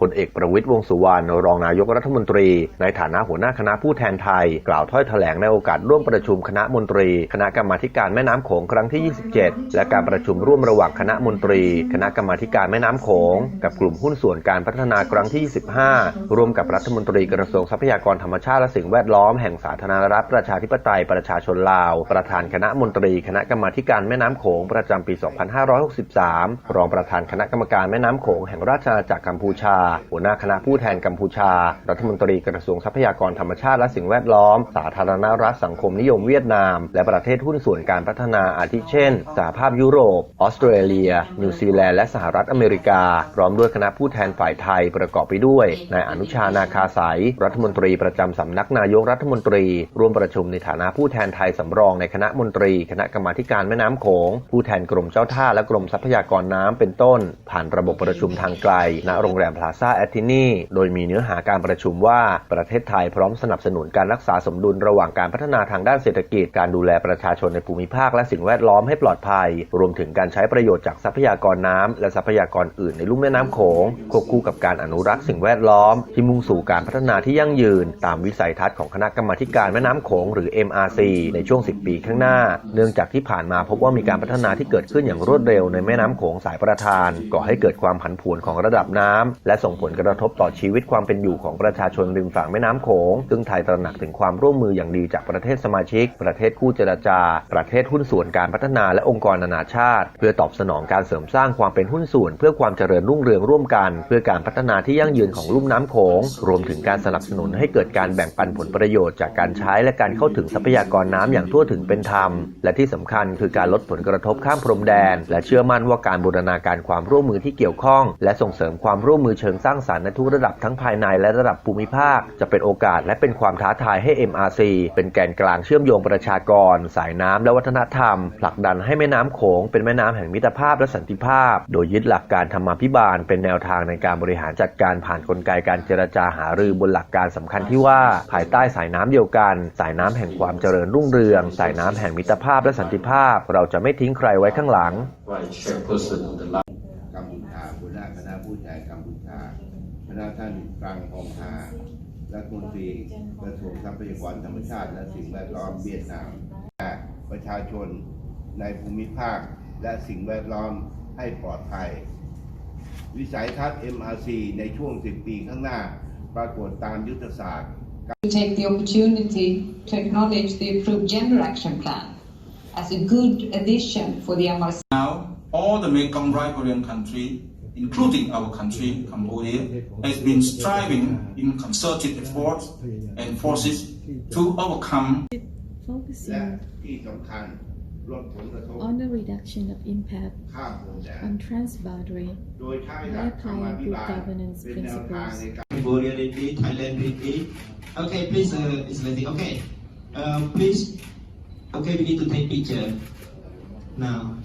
พลเอกประวิตรวงสุวรรณรองนายกรัฐมนตรี ในฐานะหัวหน้าคณะผู้แทนไทย กล่าวถ้อยแถลงในโอกาสร่วมประชุมคณะมนตรี คณะกรรมาธิการแม่น้ำโขงครั้งที่ 27 และการประชุมร่วมระหว่างคณะมนตรี คณะกรรมาธิการแม่น้ำโขง กับกลุ่มหุ้นส่วนการพัฒนาครั้งที่ 25 ร่วมกับรัฐมนตรีกระทรวงทรัพยากรธรรมชาติและสิ่งแวดล้อมแห่งสาธารณรัฐประชาธิปไตยประชาชนลาว ประธานคณะมนตรี คณะกรรมาธิการแม่น้ำโขงประจำปี 2563 รองประธานคณะกรรมการแม่น้ำโขงแห่งราชอาณาจักรกัมพูชาหัวหน้าคณะผู้แทนกัมพูชา รัฐมนตรีกระทรวงทรัพยากรธรรมชาติและสิ่งแวดล้อม สาธารณรัฐสังคมนิยมเวียดนาม และประเทศหุ้นส่วนการพัฒนาอาทิเช่น สหภาพยุโรป ออสเตรเลีย นิวซีแลนด์และสหรัฐอเมริกา พร้อมด้วยคณะผู้แทนฝ่ายไทยประกอบไปด้วยนายอนุชานาคาสายรัฐมนตรีประจำสำนักนายกรัฐมนตรี ร่วมประชุมในฐานะผู้แทนไทยสำรองในคณะมนตรี คณะกรรมาการแม่น้ำโขง ผู้แทนกรมเจ้าท่าและกรมทรัพยากรน้ำเป็นต้น ผ่านระบบประชุมทางไกลณโรงแรมพลาซาแอตตินีโดยมีเนื้อหาการประชุมว่าประเทศไทยพร้อมสนับสนุนการรักษาสมดุลระหว่างการพัฒนาทางด้านเศรษฐกิจ การดูแลประชาชนในภูมิภาคและสิ่งแวดล้อมให้ปลอดภัย รวมถึงการใช้ประโยชน์จากทรัพยากรน้ำและทรัพยากรอื่นในลุ่มแม่น้ำโขงควบคู่กับการอนุรักษ์สิ่งแวดล้อม ที่มุ่งสู่การพัฒนาที่ยั่งยืน ตามวิสัยทัศน์ของคณะกรรมาการแม่น้ำโขงหรือ MRC ในช่วง 10 ปีข้างหน้า เนื่องจากที่ผ่านมาพบว่ามีการพัฒนาที่เกิดขึ้นอย่างรวดเร็วในแม่น้ำโขงสายประทาน ก่อให้เกิดความผันผวนของระดับน้ำและส่งผลกระทบต่อชีวิตความเป็นอยู่ของประชาชนริมฝั่งแม่น้ำโขง ซึ่งไทยตระหนักถึงความร่วมมืออย่างดีจากประเทศสมาชิก ประเทศคู่เจรจา ประเทศหุ้นส่วนการพัฒนาและองค์กรนานาชาติ เพื่อตอบสนองการเสริมสร้างความเป็นหุ้นส่วน เพื่อความเจริญรุ่งเรืองร่วมกัน เพื่อการพัฒนาที่ยั่งยืนของลุ่มน้ำโขง รวมถึงการสนับสนุนให้เกิดการแบ่งปันผลประโยชน์จากการใช้และการเข้าถึงทรัพยากรน้ำอย่างทั่วถึงเป็นธรรม และที่สำคัญคือการลดผลกระทบข้ามพรมแดน และเชื่อมั่นว่าการบูรณาการความร่วมมือที่เกี่ยวข้อง และส่งเสริมความร่วมมือเชิงสร้างสรรค์ในทุกระดับทั้งภายในและระดับภูมิภาค จะเป็นโอกาสและเป็นความท้าทายให้ MRC เป็นแกนกลางเชื่อมโยงประชากร สายน้ำและวัฒนธรรม ผลักดันให้แม่น้ำโขงเป็นแม่น้ำแห่งมิตรภาพและสันติภาพ โดยยึดหลักการธรรมาภิบาล เป็นแนวทางในการบริหารจัดการผ่านกลไกการเจรจาหารือบนหลักการสำคัญที่ว่าภายใต้สายน้ำเดียวกัน สายน้ำแห่งความเจริญรุ่งเรือง สายน้ำแห่งมิตรภาพและสันติภาพ เราจะไม่ทิ้งใครไว้ข้างหลัง หัวหน้าคณะผู้แทนกัมพูชาคณะท่านกลางฮองฮารัฐมนตรีกระทรวงทรัพยากรธรรมชาติ และสิ่งแวดล้อมเวียดนามประชาชนในภูมิภาค และสิ่งแวดล้อมให้ปลอดภัย วิสัยทัศน์ MRC ในช่วง 10 ปีข้างหน้า ปรากฏตามยุทธศาสตร์ to take the opportunity to acknowledge the approved Gender Action Plan as a good addition for the MRC. Now, all the Mekong riparian country, including our country, Cambodia, has been striving in concerted efforts and forces to overcome focusing on the reduction of impact on transboundary by applying good governance principles. Cambodia repeat, Thailand repeat. Okay, please, uh, it's ready. Okay, uh, please. Okay, we need to take picture now.